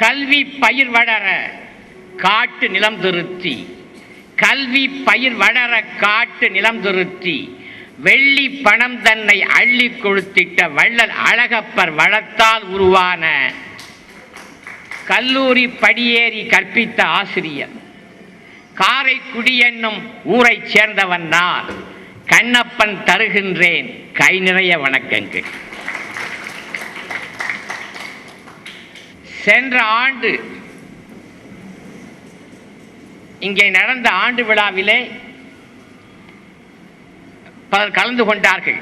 கல்வி பயிர் வளர காட்டு நிலம் திருத்தி. கல்வி பயிர் வளர காட்டு நிலம் திருத்தி. வெள்ளி பணம் தன்னை அள்ளி கொளுத்திட்ட வள்ளல் அழகப்பர் வளத்தால் உருவான கல்லூரி படியேறி கற்பித்த ஆசிரியர். காரைக்குடி என்னும் ஊரைச் சேர்ந்தவன் நான். கண்ணப்பன் தருகின்றேன். கை நிறைய வணக்கங்கள். சென்ற ஆண்டு இங்கே நடந்த ஆண்டு விழாவிலே பலர் கலந்து கொண்டார்கள்.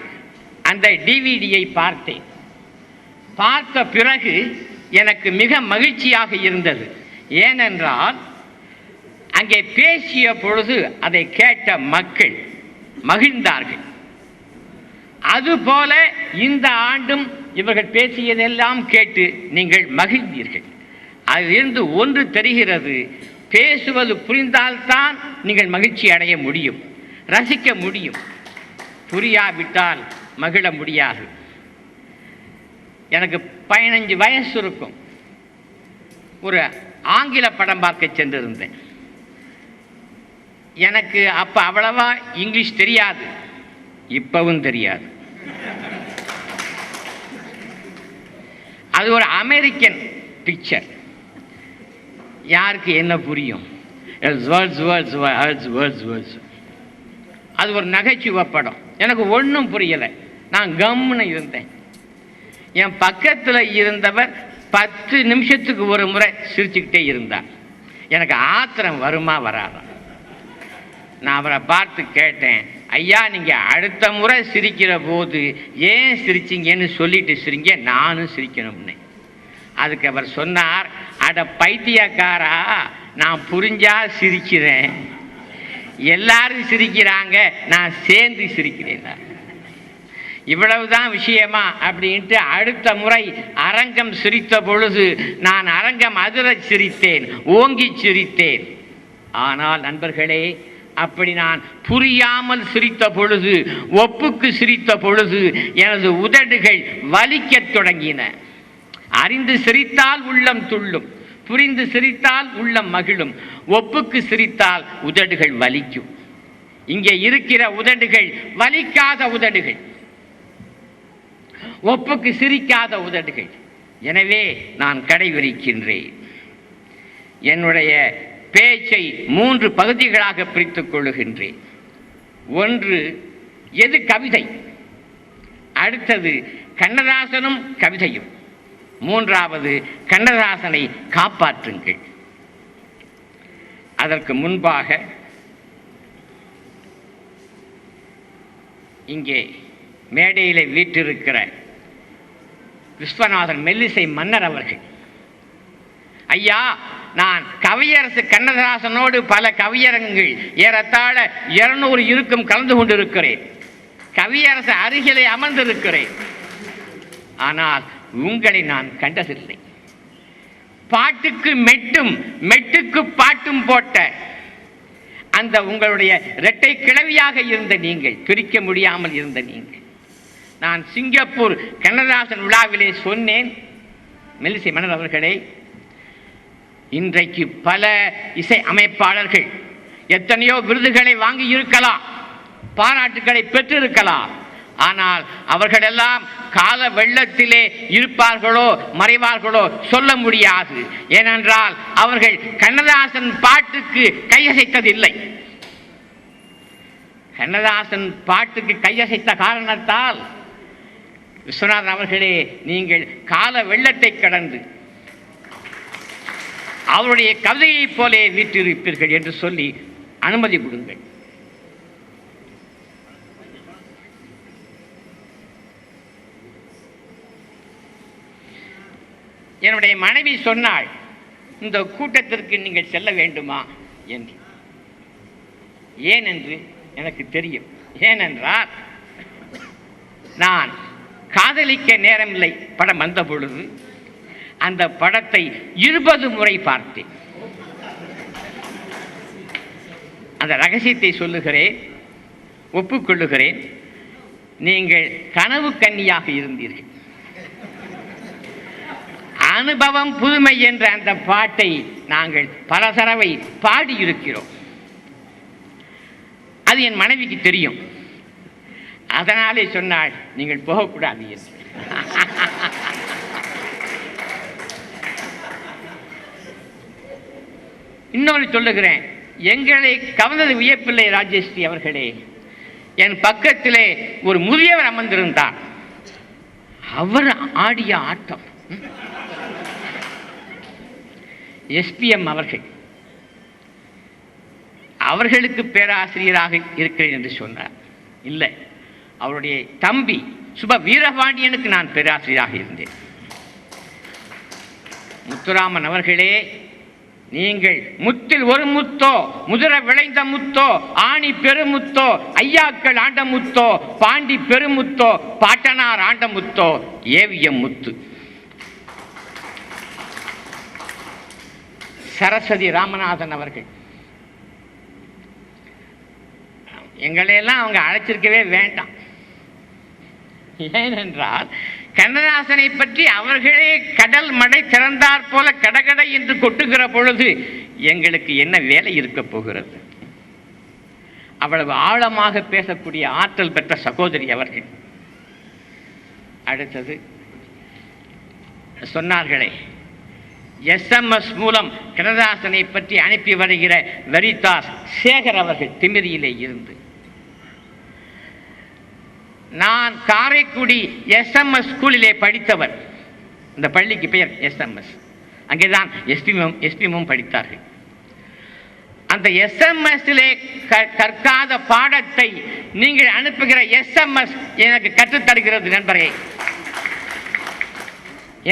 அந்த டிவிடியை பார்த்தேன். பார்த்த பிறகு எனக்கு மிக மகிழ்ச்சியாக இருந்தது. ஏனென்றால் அங்கே பேசிய பொழுது அதை கேட்ட மக்கள் மகிழ்ந்தார்கள். அதுபோல இந்த ஆண்டும் இவர்கள் பேசியதெல்லாம் கேட்டு நீங்கள் மகிழ்ந்தீர்கள். அதிலிருந்து ஒன்று தெரிகிறது பேசுவது புரிந்தால்தான் நீங்கள் மகிழ்ச்சி அடைய முடியும் ரசிக்க முடியும். புரியாவிட்டால் மகிழ முடியாது. எனக்கு பதினஞ்சு வயசு இருக்கும். ஒரு ஆங்கில படம் பார்க்க சென்றிருந்தேன். எனக்கு அப்போ அவ்வளவா இங்கிலீஷ் தெரியாது இப்பவும் தெரியாது. அது ஒரு அமெரிக்கன் பிக்சர் யாருக்கு என்ன புரியும்? Words words words words words அது ஒரு நகைச்சுவை படம். எனக்கு ஒன்றும் புரியலை. நான் கம்னு இருந்தேன். என் பக்கத்தில் இருந்தவர் பத்து நிமிஷத்துக்கு ஒரு முறை சிரிச்சுக்கிட்டே இருந்தார். எனக்கு ஆத்திரம் வருமா வராதா? நான் அவரை பார்த்து கேட்டேன். ஐயா நீங்கள் அடுத்த முறை சிரிக்கிற போது ஏன் சிரிச்சிங்கன்னு சொல்லிட்டு சிரிங்க நானும் சிரிக்கணும்னு. அதுக்கு அவர் சொன்னார் அட பைத்தியக்காரா நான் புரிஞ்சா சிரிக்கிறேன். எல்லாரும் சிரிக்கிறாங்க நான் சேர்ந்து சிரிக்கிறேன். இவ்வளவுதான் விஷயமா அப்படின்ட்டு அடுத்த முறை அரங்கம் சிரித்த பொழுது நான் அரங்கம் அதிர சிரித்தேன் ஓங்கி சிரித்தேன். ஆனால் நண்பர்களே அப்படி நான் புரியாமல் சிரித்த பொழுது ஒப்புக்கு சிரித்த பொழுது எனது உதடுகள் வலிக்கத் தொடங்கின. அறிந்து சிரித்தால் உள்ளம் துள்ளும் புரிந்து சிரித்தால் உள்ளம் மகிழும் ஒப்புக்கு சிரித்தால் உதடுகள் வலிக்கும். இங்கே இருக்கிற உதடுகள் வலிக்காத உதடுகள் ஒப்புக்கு சிரிக்காத உதடுகள். எனவே நான் கடைபிடிக்கின்றேன். என்னுடைய பேச்சை மூன்று பகுதிகளாக பிரித்துக் கொள்ளுகின்றேன். ஒன்று எது கவிதை? அடுத்தது கண்ணதாசனும் கவிதையும். மூன்றாவது கண்ணதாசனை காப்பாற்றுங்கள். அதற்கு முன்பாக இங்கே மேடையில் வீற்றிருக்கிற விஸ்வநாதன் மெல்லிசை மன்னர் அவர்கள். ஐயா நான் கவியரசு கண்ணதாசனோடு பல கவியரங்கள் ஏறத்தாழ இருநூறு இருக்கும் கலந்து கொண்டிருக்கிறேன். கவியரசு அருகிலே அமர்ந்திருக்கிறேன். ஆனால் உங்களை நான் கண்டதில்லை. பாட்டுக்கு மெட்டும் மெட்டுக்கு பாட்டும் போட்ட அந்த உங்களுடைய இரட்டை கிழவியாக இருந்த நீங்கள் பிரிக்க முடியாமல் இருந்த நீங்கள். நான் சிங்கப்பூர் கண்ணதாசன் விழாவிலே சொன்னேன் மெல்லிசை மன்னர் அவர்களே இன்றைக்கு பல இசை அமைப்பாளர்கள் எத்தனையோ விருதுகளை வாங்கி இருக்கலாம் பாராட்டுகளை பெற்றிருக்கலாம். ஆனால் அவர்களெல்லாம் கால வெள்ளத்திலே இருப்பார்களோ மறைவார்களோ சொல்ல முடியாது. ஏனென்றால் அவர்கள் கண்ணதாசன் பாட்டுக்கு கையசைத்ததில்லை. கண்ணதாசன் பாட்டுக்கு கையசைத்த காரணத்தால் விஸ்வநாதன் அவர்களே நீங்கள் கால வெள்ளத்தை கடந்து அவருடைய கவிதையைப் போலே வீட்டிருப்பீர்கள் என்று சொல்லி அனுமதி கொடுங்கள். என்னுடைய மனைவி சொன்னாள் இந்த கூட்டத்திற்கு நீங்கள் செல்ல வேண்டுமா? என்று. ஏனென்று எனக்கு தெரியும். ஏனென்றால் நான் காதலிக்க நேரமில்லை படம் வந்த பொழுது. அந்த படத்தை இருபது முறை பார்த்தேன். அந்த ரகசியத்தை சொல்லுகிறேன் ஒப்புக்கொள்ளுகிறேன். நீங்கள் கனவு கன்னியாக இருந்தீர்கள். அனுபவம் புதுமை என்ற அந்த பாட்டை நாங்கள் பல தடவை பாடியிருக்கிறோம். அது என் மனைவிக்கு தெரியும். அதனாலே சொன்னால் நீங்கள் போகக்கூடாது என்று. இன்னொன்று சொல்லுகிறேன். எங்களை கவர்ந்தது வியப்பில்லை ராஜேஸ்ரீ அவர்களே. என் பக்கத்திலே ஒரு முதியவர் அமர்ந்திருந்தார் அவர் ஆடிய ஆட்டம். எஸ்பிஎம் அவர்கள். அவர்களுக்கு பேராசிரியராக இருக்கிறேன் என்று சொன்னார். இல்லை அவருடைய தம்பி சுப வீரபாண்டியனுக்கு நான் பேராசிரியராக இருந்தேன். முத்துராமன் அவர்களே நீங்கள் முத்தில் ஒரு முத்தோ முதிர விளைந்த முத்தோ ஆணி பெருமுத்தோ ஐயாக்கள் ஆண்ட முத்தோ பாண்டி பெருமுத்தோ பாட்டனார் ஆண்ட முத்தோ ஏவிய முத்து. சரஸ்வதி ராமநாதன் அவர்கள். எங்களையெல்லாம் அவங்க அழைச்சிருக்கவே வேண்டாம். ஏனென்றால் கண்ணதாசனை பற்றி அவர்களே கடல் மடை திறந்தாற் போல கடகடை என்று கொட்டுகிற பொழுது எங்களுக்கு என்ன வேலை இருக்க போகிறது? அவ்வளவு ஆழமாக பேசக்கூடிய ஆற்றல் பெற்ற சகோதரி அவர்கள். அடுத்தது சொன்னார்களே எஸ்எம்எஸ் மூலம் கண்ணதாசனை பற்றி அனுப்பி வருகிற வரிதாஸ் சேகர் அவர்கள் திமிரியிலே இருந்து. நான் காரைக்குடி எஸ்எம்எஸ் ஸ்கூலிலே படித்தவர். இந்த பள்ளிக்கு பெயர் எஸ்எம்எஸ் அங்கே தான் எஸ்பிமும் எஸ்பிமும் படித்தார்கள். அந்த எஸ்எம்எஸ்லே கற்காத பாடத்தை நீங்கள் அனுப்புகிற எஸ்எம்எஸ் எனக்கு கற்றுத்தருகிறது நண்பரே.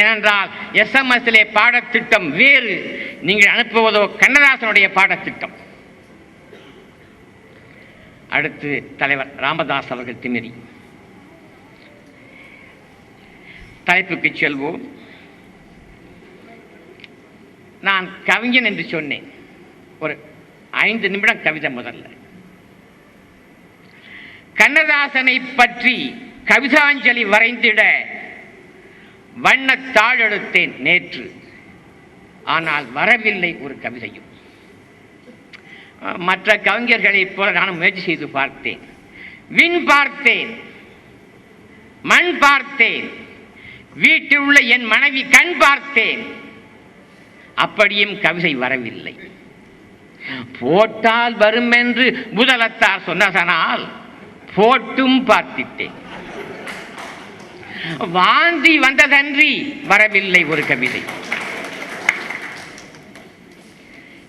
ஏனென்றால் எஸ்எம்எஸ்லே பாடத்திட்டம் வேறு நீங்கள் அனுப்புவதோ கண்ணதாசனுடைய பாடத்திட்டம். அடுத்து தலைவர் ராமதாஸ் அவர்கள் திமிரி தலைப்புக்கு செல்வோம். நான் கவிஞன் என்று சொன்னேன். ஒரு ஐந்து நிமிடம் கவிதை முதல்ல. கண்ணதாசனை பற்றி கவிதாஞ்சலி வரைந்திட வண்ணத் தாழெடுத்தேன் நேற்று. ஆனால் வரவில்லை ஒரு கவிதையும். மற்ற கவிஞர்களைப் போல நானும் முயற்சி செய்து பார்த்தேன். விண் பார்த்தேன். மண் பார்த்தேன். வீட்டில் உள்ள என் மனைவி கண் பார்த்தேன். அப்படியும் கவிதை வரவில்லை. போட்டால் வரும் என்று முதலத்தார் சொன்னதனால் போட்டும் பார்த்திட்டேன். வாந்தி வந்ததன்றி வரவில்லை ஒரு கவிதை.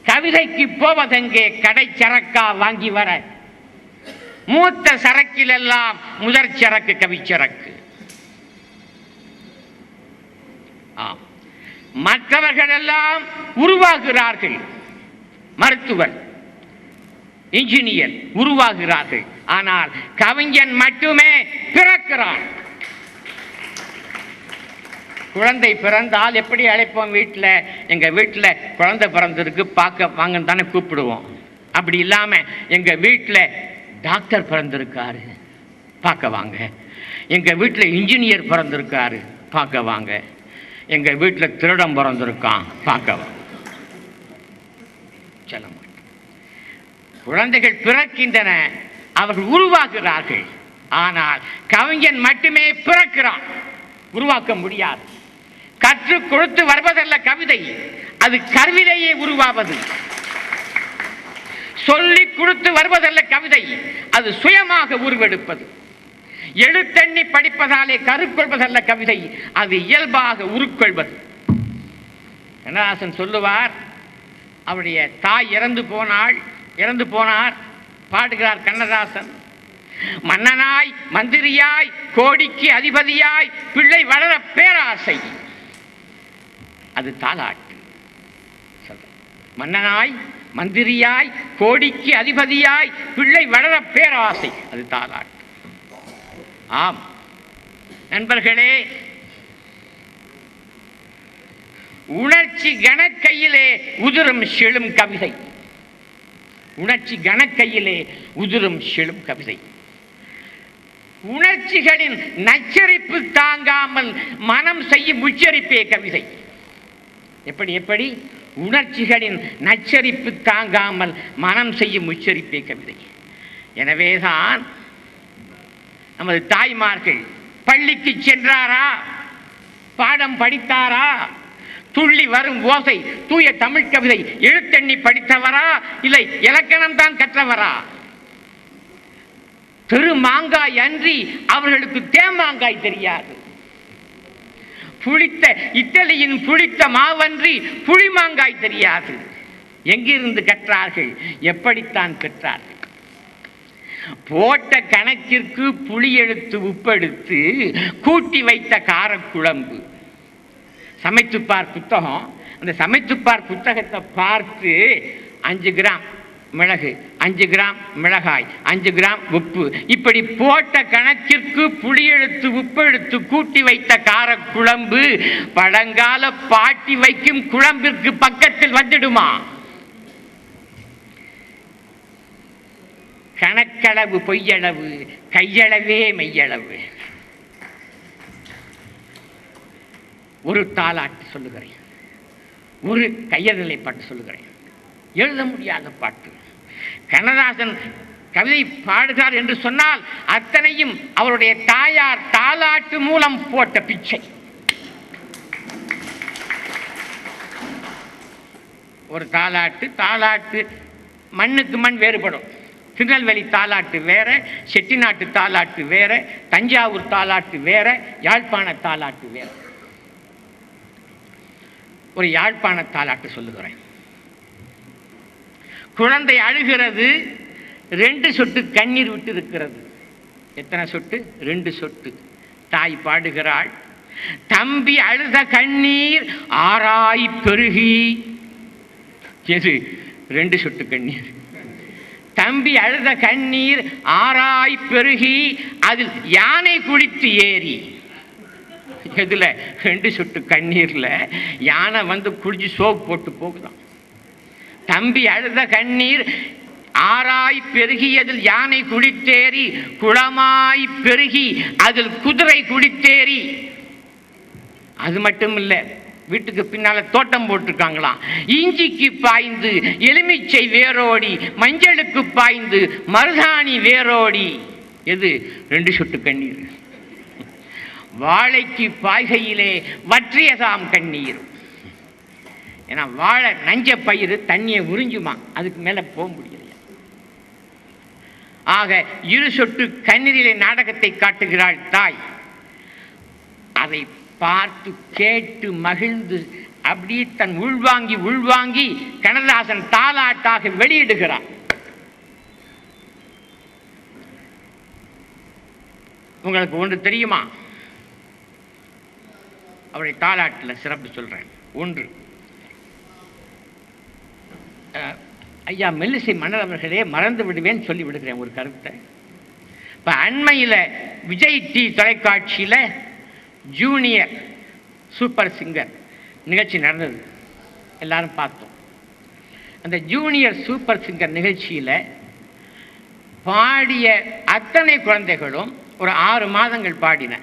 கவிதைக்கு போவதெங்கே கடை சரக்கா வாங்கி வர? மூத்த சரக்கிலெல்லாம் முதற் சரக்கு கவிச்சரக்கு. ஆம். மற்றவர்கள் எல்லாம் உருவாகிறார்கள். மருத்துவர் இன்ஜினியர் உருவாகிறார்கள். ஆனால் கவிஞன் மட்டுமே பிறக்கிறான். குழந்தை பிறந்தால் எப்படி அழைப்போம் வீட்டில்? எங்கள் வீட்டில் குழந்தை பிறந்திருக்கு பார்க்க வாங்கன்னு தானே கூப்பிடுவோம். அப்படி இல்லாமல் எங்கள் வீட்டில் டாக்டர் பிறந்திருக்காரு பார்க்க வாங்க. எங்கள் வீட்டில் இன்ஜினியர் பிறந்திருக்காரு பார்க்க வாங்க. எங்கள் வீட்டில் திருடம் பிறந்திருக்கான் பார்க்க சொல்ல மாட்டேன். குழந்தைகள் பிறக்கின்றன. அவர்கள் உருவாக்குகிறார்கள் ஆனால் கவிஞன் மட்டுமே பிறக்கிறான். உருவாக்க முடியாது. கற்றுக் கொடுத்து வருவதல்ல கவிதை. அது கருவிலேயே உருவாவது. சொல்லிக் கொடுத்து வருவதல்ல கவிதை. அது சுயமாக உருவெடுப்பது. எழுத்தெண்ணி படிப்பதாலே கருக்கொள்வதல்ல கவிதை. அது இயல்பாக உருக்கொள்வது கண்ணதாசன் சொல்லுவார் அவருடைய தாய் இறந்து போனாள் இறந்து போனார் பாடுகிறார் கண்ணதாசன். மன்னனாய் மந்திரியாய் கோடிக்கு அதிபதியாய் பிள்ளை வளர பேராசை. அது தாலாட்டு. மன்னனாய் மந்திரியாய் கோடிக்கு அதிபதியாய் பிள்ளை வளர பேராசை. அது தாலாட்டு. ஆம். நண்பர்களே உணர்ச்சி கணக்கையிலே உதிரும் செழும் கவிதை. உணர்ச்சி கணக்கையிலே உதிரும் செழும் கவிதை. உணர்ச்சிகளின் நச்சரிப்பு தாங்காமல் மனம் செய்யும் உச்சரிப்பே கவிதை. எப்படி எப்படி? உணர்ச்சிகளின் நச்சரிப்பு தாங்காமல் மனம் செய்யும் உச்சரிப்பே கவிதை. எனவேதான் நமது தாய்மார்கள் பள்ளிக்கு சென்றாரா? பாடம் படித்தாரா? துள்ளி வரும் ஓசை தூய தமிழ் கவிதை எழுத்தெண்ணி படித்தவரா? இல்லை இலக்கணம் தான் கற்றவரா? திருமாங்காய் அன்றி அவர்களுக்கு தேமாங்காய் தெரியாது. புளித்த இட்டலியின் புளித்த மாவன்றி புளிமாங்காய் தெரியாது. எங்கிருந்து கற்றார்கள்? எப்படித்தான் கற்றார்கள்? போட்ட கணக்கிற்கு புளி எடுத்து உப்பெடுத்து கூட்டி வைத்த காரக்குழம்பு. சமைத்துப்பார் புத்தகம். அந்த சமைத்துப்பார் புத்தகத்தை பார்த்து அஞ்சு கிராம் மிளகு அஞ்சு கிராம் மிளகாய் அஞ்சு கிராம் உப்பு. இப்படி போட்ட கணக்கிற்கு புளி உப்பெழுத்து உப்பு கூட்டி வைத்த காரக்குழம்பு பழங்கால பாட்டி வைக்கும் குழம்பிற்கு பக்கத்தில் வந்துடுமா? கணக்களவு பொய்யளவு கையளவே மெய்யளவு. ஒரு தாலாட்டு சொல்லுகிறேன். ஒரு கையநிலை பாட்டு சொல்லுகிறேன். எழுத முடியாத பாட்டு. கண்ணதாசன் கவிதை பாடுகிறார் என்று சொன்னால் அத்தனையும் அவருடைய தாயார் தாலாட்டு மூலம் போட்ட பிச்சை. ஒரு தாலாட்டு தாலாட்டு மண்ணுக்கு மண் வேறுபடும். திருநெல்வேலி தாலாட்டு வேற செட்டிநாட்டு தாலாட்டு வேற தஞ்சாவூர் தாலாட்டு வேற யாழ்ப்பாண தாலாட்டு வேற. ஒரு யாழ்ப்பாண தாலாட்டு சொல்லுகிறேன். குழந்தை அழுகிறது ரெண்டு சொட்டு கண்ணீர் விட்டு இருக்கிறது எத்தனை சொட்டு? ரெண்டு சொட்டு. தாய் பாடுகிறாள் தம்பி அழுத கண்ணீர் ஆராய் பெருகி. எது? ரெண்டு சொட்டு கண்ணீர். தம்பி அழுத கண்ணீர் ஆராய் பெருகி அதில் யானை குளித்து ஏறி. எதுல? ரெண்டு சொட்டு கண்ணீர்ல யானை வந்து குளிச்சு சோப்பு போட்டு போகுதான். தம்பி அழுத கண்ணீர் ஆராய் பெருகியதில் யானை குளித்தேறி குளமாய் பெருகி அதில் குதிரை குளித்தேறி. அது மட்டும் இல்லை வீட்டுக்கு பின்னால தோட்டம் போட்டிருக்காங்களாம். இஞ்சிக்கு பாய்ந்து எலுமிச்சை வேரோடி மஞ்சளுக்கு பாய்ந்து மருதாணி வேரோடி. எது? ரெண்டு சொட்டு கண்ணீர். வாழைக்கு பாய்கையிலே வற்றியதாம் கண்ணீர். ஏன்னா வாழை நஞ்ச பயிர் தண்ணியை உறிஞ்சுமா அதுக்கு மேலே போக முடியலையா. ஆக இரு சொட்டு கண்ணீரிலே நாடகத்தை காட்டுகிறாள் தாய். அதை பார்த்து கேட்டு மகிழ்ந்து அப்படியே தன் உள்வாங்கி உள்வாங்கி கண்ணதாசன் தாலாட்டாக வெளியிடுகிறான். உங்களுக்கு ஒன்று தெரியுமா? அவருடைய தாலாட்டில் சிறப்பு சொல்றேன். ஒன்று. ஐயா மெல்லிசை மன்னர் அவர்களே மறந்து விடுவேன் சொல்லி விடுகிறேன் ஒரு கருத்தை. இப்போ அண்மையில் விஜய் டி தொலைக்காட்சியில் ஜூனியர் சூப்பர் சிங்கர் நிகழ்ச்சி நடந்தது. எல்லாரும் பார்த்தோம். அந்த ஜூனியர் சூப்பர் சிங்கர் நிகழ்ச்சியில் பாடிய அத்தனை குழந்தைகளும் ஒரு ஆறு மாதங்கள் பாடின.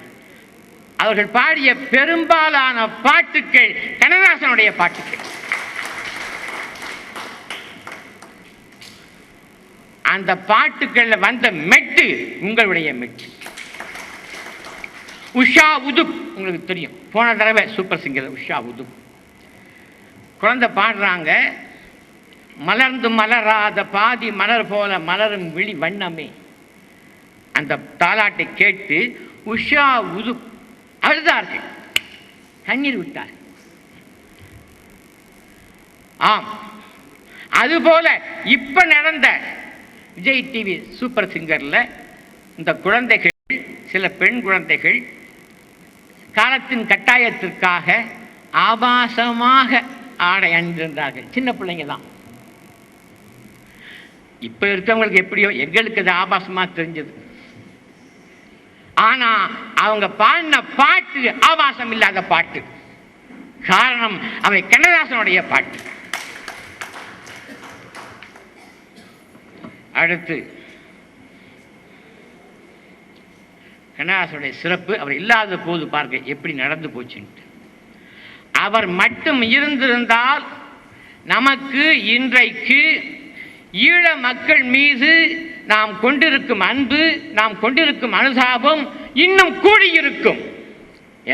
அவர்கள் பாடிய பெரும்பாலான பாட்டுக்கள் கண்ணதாசனுடைய பாட்டுக்கள் அந்த பாட்டுக்கள்ல வந்த மெட்டு உங்களுடைய மெட்டு. உஷா உதுப். உங்களுக்கு தெரியும். போன தடவை சூப்பர் சிங்கர் உஷா உதுப். குழந்தை பாடுறாங்க. மலர்ந்து மலராத பாதி மலர் போல மலரும் விழி வண்ணமே. அந்த தாலாட்டை கேட்டு உஷா உதுப் அழுதார்கள். கண்ணீர் விட்டார். ஆம். அதுபோல இப்ப நடந்த விஜய் டிவி சூப்பர் சிங்கர்ல இந்த குழந்தைகள் சில பெண் குழந்தைகள் காலத்தின் கட்டாயத்திற்காக ஆபாசமாக ஆடை அணிந்திருந்தார்கள். சின்ன பிள்ளைங்க தான் இப்ப இருக்கவங்களுக்கு எப்படியோ எங்களுக்கு அது ஆபாசமா தெரிஞ்சது. ஆனா அவங்க பாடின பாட்டு ஆபாசம் இல்லாத பாட்டு. காரணம் அவை கண்ணதாசனுடைய பாட்டு. அடுத்து கண்ணதாசனுடைய சிறப்பு அவர் இல்லாத போது பார்க்க எப்படி நடந்து போச்சுன்ட்டு. அவர் மட்டும் இருந்திருந்தால் நமக்கு இன்றைக்கு ஈழ மக்கள் மீது நாம் கொண்டிருக்கும் அன்பு நாம் கொண்டிருக்கும் அனுதாபம் இன்னும் கூடியிருக்கும்.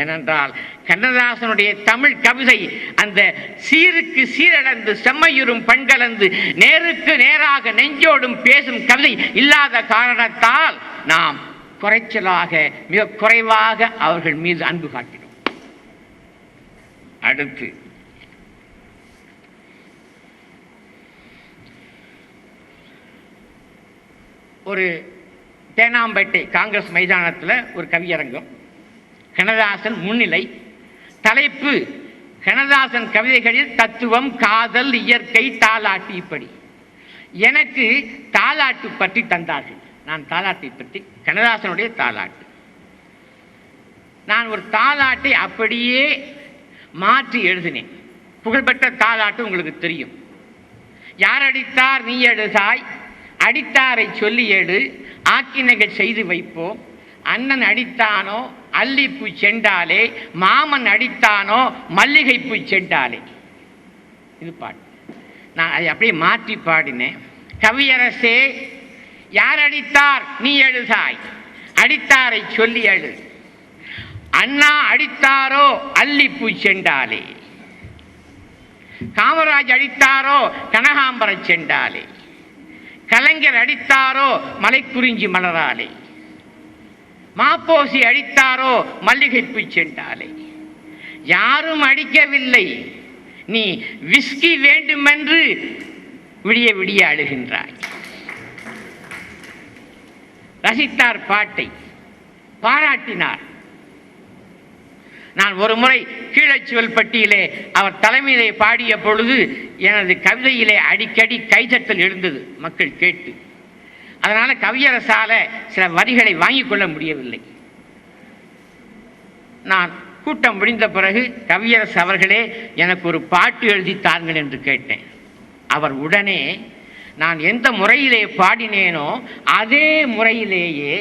ஏனென்றால் கண்ணதாசனுடைய தமிழ் கவிதை அந்த சீருக்கு சீரழந்து செம்மையுறும் பண்கலந்து நேருக்கு நேராக நெஞ்சோடும் பேசும் கவிதை இல்லாத காரணத்தால் நாம் குறைச்சலாக மிக குறைவாக அவர்கள் மீது அன்பு காட்டினோம் அடுத்து. ஒரு தேனாம்பேட்டை காங்கிரஸ் மைதானத்தில் ஒரு கவியரங்கம் கனதாசன் முன்னிலை. தலைப்பு கனதாசன் கவிதைகளில் தத்துவம் காதல் இயற்கை தாலாட்டு இப்படி. எனக்கு தாலாட்டு பற்றி தந்தார்கள். நான் தாலாட்டை பற்றி கண்ணதாசனுடைய தாலாட்டு. நான் ஒரு தாலாட்டை அப்படியே மாற்றி எழுதினேன். புகழ்பெற்ற தாலாட்டு உங்களுக்கு தெரியும். யார் அடித்தார் நீ எழுதாய் அடித்தாரை சொல்லி எடு. ஆக்கினகள் செய்து வைப்போம் அண்ணன் அடித்தானோ அல்லிப்பூ செண்டாலே. மாமன் அடித்தானோ மல்லிகைப்பூ செண்டாலே. இது பாட்டு. நான் அதை அப்படியே மாற்றி பாடினேன். கவியரசே யார் அடித்தார்? நீ எழுதாய் அடித்தாரை சொல்லி எழு அண்ணா அடித்தாரோ அல்லிப்பூ செண்டாலே. காமராஜ் அடித்தாரோ கனகாம்பர செண்டாலே. கலைஞர் அடித்தாரோ மலைக்குறிஞ்சி மலராலே. மாப்போசி அடித்தாரோ மல்லிகைப்பு செண்டாலே. யாரும் அடிக்கவில்லை. நீ விஸ்கி வேண்டுமென்று விடிய விடிய அழுகின்றாய். ரசித்தார் பாட்டை. பாராட்டினார். நான் ஒரு முறை கீழச்சுவல் பட்டியிலே அவர் தலைமையிலே பாடிய பொழுது எனது கவிதையிலே அடிக்கடி கைதட்டல் எழுந்தது மக்கள் கேட்டு. அதனால் கவியரசால சில வரிகளை வாங்கிக் கொள்ள முடியவில்லை. நான் கூட்டம் முடிந்த பிறகு கவியரசு அவர்களே எனக்கு ஒரு பாட்டு எழுதி தாருங்கள் என்று கேட்டேன். அவர் உடனே நான் எந்த முறையிலே பாடினேனோ அதே முறையிலேயே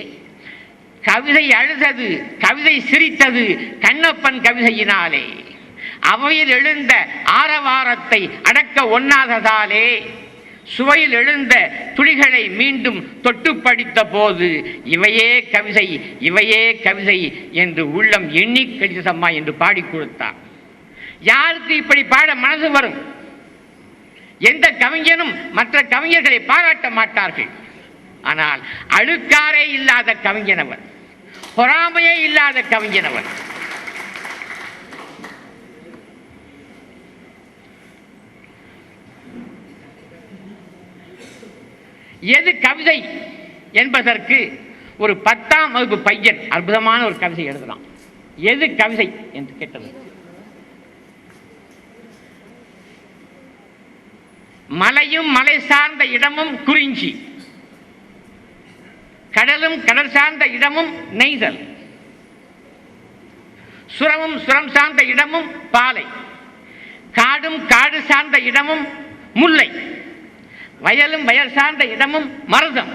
கவிதை அழுதது கவிதை சிரித்தது கண்ணப்பன் கவிதையினாலே. அவையில் எழுந்த ஆரவாரத்தை அடக்க ஒண்ணாததாலே சுவையில் எழுந்த துளிகளை மீண்டும் தொட்டு படித்த போது இவையே கவிதை இவையே கவிதை என்று உள்ளம் எண்ணி கடிதம்மா என்று பாடி கொடுத்தார் யாருக்கு இப்படி பாட மனது வரும்? எந்த கவிஞனும் மற்ற கவிஞர்களை பாராட்ட மாட்டார்கள். ஆனால் அழுக்காரே இல்லாத கவிஞனவர் பொறாமையே இல்லாத கவிஞனவர். எது கவிதை என்பதற்கு ஒரு பத்தாம் வகுப்பு பையன் அற்புதமான ஒரு கவிதை எழுதலாம் எது கவிதை என்று கேட்டது? மலையும் மலை சார்ந்த இடமும் குறிஞ்சி. கடலும் கடல் சார்ந்த இடமும் நெய்தல். சுரமும் சுரம் சார்ந்த இடமும் பாலை. காடும் காடு சார்ந்த இடமும் முல்லை. வயலும் வயல் சார்ந்த இடமும் மருதம்.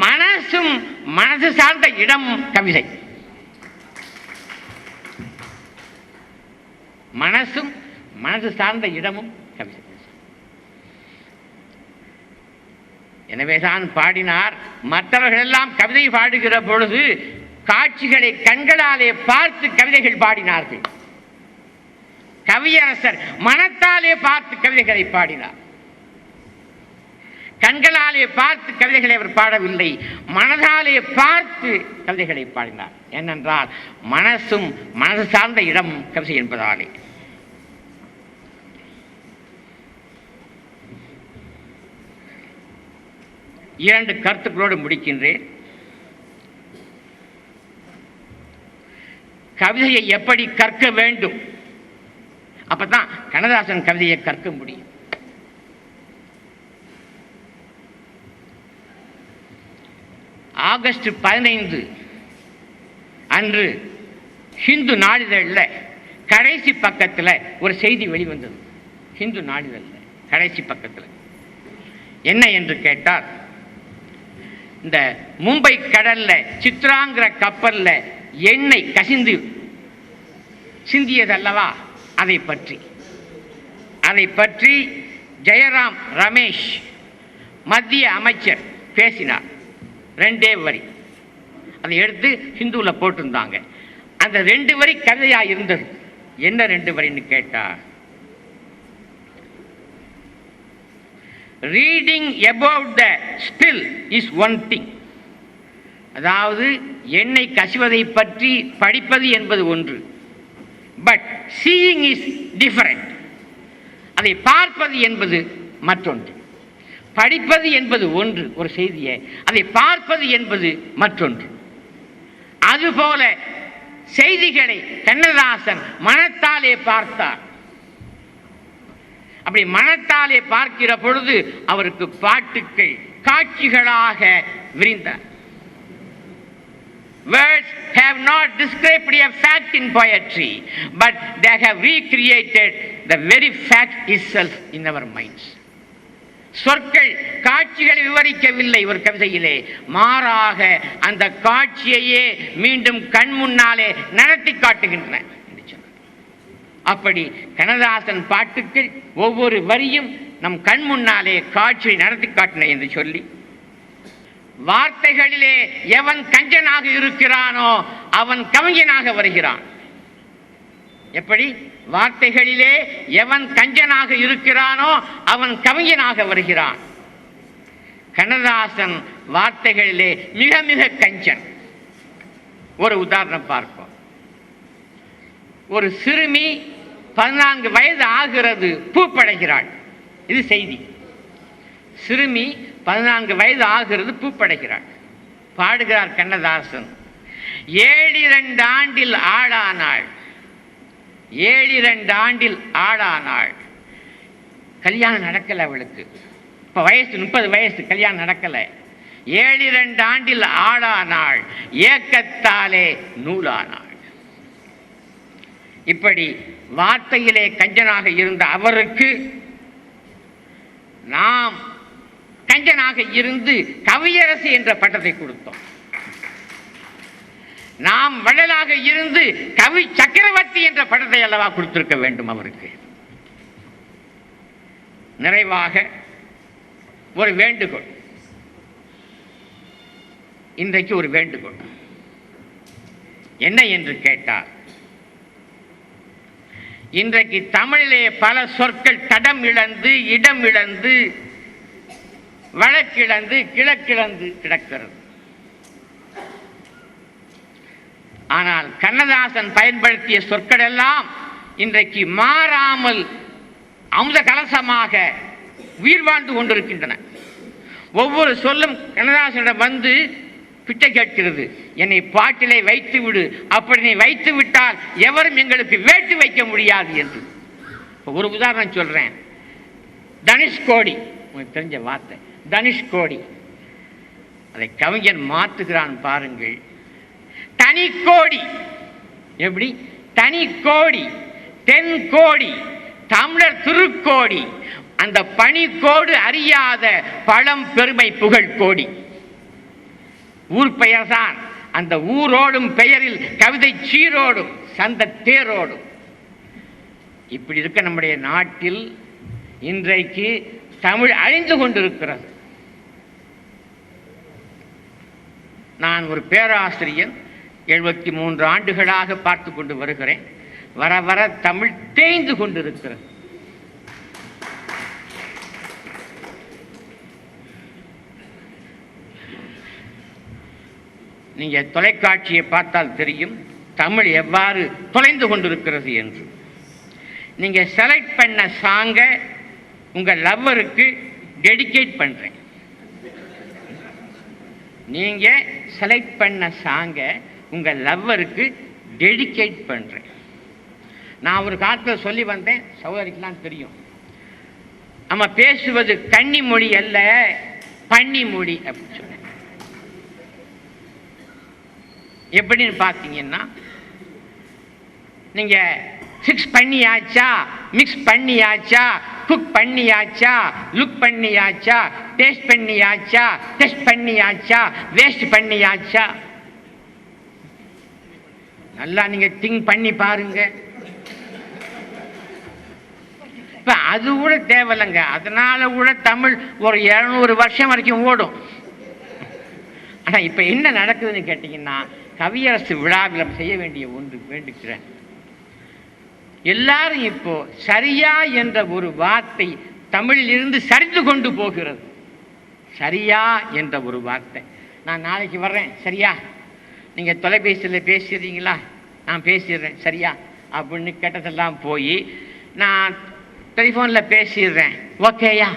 மனசும் மனசு சார்ந்த இடமும் கவிதை. மனசும் மனசு சார்ந்த இடமும் கவிதை எனவேதான் பாடினார். மற்றவர்கள் எல்லாம் கவிதை பாடுகிற பொழுது காட்சிகளை கண்களாலே பார்த்து கவிதைகள் பாடினார்கள். கவியரசர் மனத்தாலே பார்த்து கவிதைகளை பாடினார். கண்களாலே பார்த்து கவிதைகளை அவர் பாடவில்லை. மனதாலே பார்த்து கவிதைகளை பாடினார். ஏனென்றால் மனசும் மனசு சார்ந்த இடம் கவிதை என்பதாலே. இரண்டு கருத்துக்களோடு முடிக்கின்றேன். கவிதையை எப்படி கற்க வேண்டும்? அப்பதான் கண்ணதாசன் கவிதையை கற்க முடியும். ஆகஸ்ட் பதினைந்து அன்று ஹிந்து நாளிதழில் கடைசி பக்கத்தில் ஒரு செய்தி வெளிவந்தது. ஹிந்து நாளிதழில் கடைசி பக்கத்தில். என்ன என்று கேட்டால் இந்த மும்பை கடல்ல சித்ராங்கிற கப்பல்ல எண்ணெய் கசிந்து சிந்தியதல்லவா? அதை பற்றி. அதை பற்றி ஜெயராம் ரமேஷ் மத்திய அமைச்சர் பேசினார். ரெண்டே வரி. அதை எடுத்து ஹிந்துவில் போட்டிருந்தாங்க. அந்த ரெண்டு வரி கதையாக இருந்தது. என்ன ரெண்டு வரின்னு கேட்டால் reading about the spill is one thing அதாவது எண்ணெய் கசிவதை பற்றி படிப்பது என்பது ஒன்று. பட் சீயிங் இஸ் டிஃபரெண்ட் அதை பார்ப்பது என்பது மற்றொன்று. படிப்பது என்பது ஒன்று ஒரு செய்தியை. அதை பார்ப்பது என்பது மற்றொன்று. அதுபோல செய்திகளை கண்ணதாசன் மனத்தாலே பார்த்தார். அப்படி மனத்தாலே பார்க்கிற பொழுது அவருக்கு பாட்டுக்கள் காட்சிகளாக விரிந்தார் Words have not described a fact in poetry, but they have recreated the very fact itself in our minds. சொற்கள் காட்சிகளை விவரிக்கவில்லை ஒரு கவிதையிலே. மாறாக அந்த காட்சியையே மீண்டும் கண் முன்னாலே நடத்தி காட்டுகின்றன. அப்படி கண்ணதாசன் பாட்டுக்கு ஒவ்வொரு வரியும் நம் கண் முன்னாலே காட்சியை நடத்தி காட்டின என்று சொல்லி வார்த்தைகளிலே எவன் கஞ்சனாக இருக்கிறானோ அவன் கவிஞனாக வருகிறான். எப்படி? வார்த்தைகளிலே எவன் கஞ்சனாக இருக்கிறானோ அவன் கவிஞனாக வருகிறான். கண்ணதாசன் வார்த்தைகளிலே மிக மிக கஞ்சன். ஒரு உதாரணம் பார்ப்போம். ஒரு சிறுமி பதினான்கு வயது ஆகிறது பூப்படைகிறாள். இது செய்தி. சிறுமி பதினான்கு வயது ஆகிறது பூப்படைகிறாள். பாடுகிறார் கண்ணதாசன். ஏழிரண்டு ஆண்டில் ஆளானாள். ஏழிரண்டு ஆண்டில் ஆளானாள். கல்யாணம் நடக்கலை அவளுக்கு. இப்போ வயசு முப்பது வயசு கல்யாணம் நடக்கலை. ஏழிரண்டு ஆண்டில் ஆளானாள். ஏக்கத்தாலே நூலானாள். இப்படி வார்த்தையிலே கஞ்சனாக இருந்த அவருக்கு நாம் கஞ்சனாக இருந்து கவியரசு என்ற பட்டத்தை கொடுத்தோம். நாம் வள்ளலாக இருந்து கவி சக்கரவர்த்தி என்ற பட்டத்தை அல்லவா கொடுத்திருக்க வேண்டும் அவருக்கு. நிறைவாக ஒரு வேண்டுகோள். இன்றைக்கு ஒரு வேண்டுகோள். என்ன என்று கேட்டால் இன்றைக்கு தமிழிலே பல சொற்கள் தடம் இழந்து இடம் இழந்து வழக்கிழந்து கிழக்கிழந்து கிடக்கிறது. ஆனால் கண்ணதாசன் பயன்படுத்திய சொற்கள் எல்லாம் இன்றைக்கு மாறாமல் அமுத கலசமாக உயிர் வாழ்ந்து கொண்டிருக்கின்றன. ஒவ்வொரு சொல்லும் கண்ணதாசனிடம் வந்து பிச்சை கேட்கிறது. என்னை பாட்டிலே வைத்து விடு. அப்படி நீ வைத்து விட்டால் எவரும் எங்களுக்கு வேட்டு வைக்க முடியாது என்று. ஒரு உதாரணம் சொல்றேன். தனுஷ்கோடி உங்களுக்கு தெரிஞ்ச வார்த்தை. தனுஷ்கோடி அதை கவிஞன் மாற்றுகிறான் பாருங்கள். தனி கோடி. எப்படி? தனி கோடி. தென் கோடி. தமிழர் திருக்கோடி. அந்த பனிக்கோடு அறியாத பழம் பெருமை புகழ் கோடி. ஊர் பெயர்தான். அந்த ஊரோடும் பெயரில் கவிதை சீரோடும் சந்த தேரோடும் இப்படி இருக்க நம்முடைய நாட்டில் இன்றைக்கு தமிழ் அழிந்து கொண்டிருக்கிறது. நான் ஒரு பேராசிரியர் எழுபத்தி மூன்று ஆண்டுகளாக பார்த்து கொண்டு வருகிறேன். வர வர தமிழ் தேய்ந்து கொண்டிருக்கிறது. நீங்க தொலைக்காட்சியை பார்த்தால் தெரியும் தமிழ் எவ்வாறு தொலைந்து கொண்டிருக்கிறது என்று. நீங்க செலக்ட் பண்ண சாங்க உங்க லவ்வருக்கு டெடிகேட் பண்றேன். நீங்க செலக்ட் பண்ண சாங்க உங்க லவ்வருக்கு டெடிகேட் பண்றேன். நான் ஒரு காலத்தில் சொல்லி வந்தேன் சௌகரிக்கெல்லாம் தெரியும். நம்ம பேசுவது கன்னி மொழி அல்ல பன்னி மொழி அப்படின்னு சொன்னேன் எப்படின்னு பார்த்தீங்கன்னா நீங்க ஃபிக்ஸ் பண்ணியாச்சா மிக்ஸ் பண்ணியாச்சா குக் பண்ணியாச்சா லுக் பண்ணியாச்சா டேஸ்ட் பண்ணியாச்சா டெஸ்ட் பண்ணியாச்சா வேஸ்ட் பண்ணியாச்சா? நல்லா நீங்க திங்க் பண்ணி பாருங்க. இப்போ அது கூட தேவையில்லைங்க. அதனால கூட தமிழ் ஒரு இரநூறு வருஷம் வரைக்கும் ஓடும். ஆனால் இப்போ என்ன நடக்குதுன்னு கேட்டிங்கன்னா கவியரசு விழாவில் செய்ய வேண்டிய ஒன்று வேண்டுகிறேன். எல்லாரும் இப்போ சரியா என்ற ஒரு வார்த்தை தமிழிலிருந்து சரிந்து கொண்டு போகிறது. சரியா என்ற ஒரு வார்த்தை. நான் நாளைக்கு வர்றேன் சரியா? நீங்கள் தொலைபேசியில் பேசுறீங்களா நான் பேசிடுறேன் சரியா? அப்படின்னு கேட்டதெல்லாம் போய் நான் டெலிஃபோனில் பேசிடுறேன். ஓகேயா?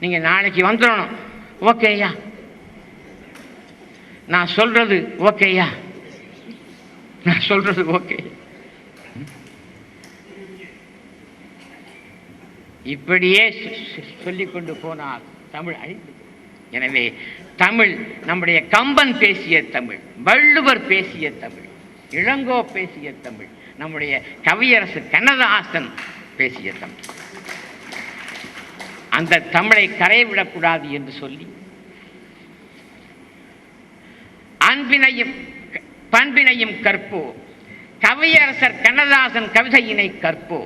நீங்கள் நாளைக்கு வந்துடணும். ஓகேயா? நான் சொல்கிறது ஓகேயா? நான் சொல்கிறது ஓகே. இப்படியே சொல்லிக்கொண்டு போனால் தமிழ் அழிந்து எனவே தமிழ் நம்முடைய கம்பன் பேசிய தமிழ் வள்ளுவர் பேசிய தமிழ் இளங்கோ பேசிய தமிழ் நம்முடைய கவியரசு கண்ணதாசன் பேசிய தமிழ். அந்த தமிழை கரைவிடக்கூடாது என்று சொல்லி அன்பினையும் பண்பினையும் கற்போ. கவியரசர் கண்ணதாசன் கவிதையினை கற்போ.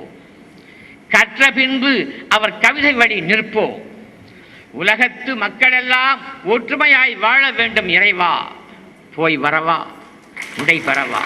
கற்ற பின்பு அவர் கவிதை வழி நிற்போ. உலகத்து மக்களெல்லாம் ஒற்றுமையாய் வாழ வேண்டும் இறைவா. போய் வரவா உடை பெறவா.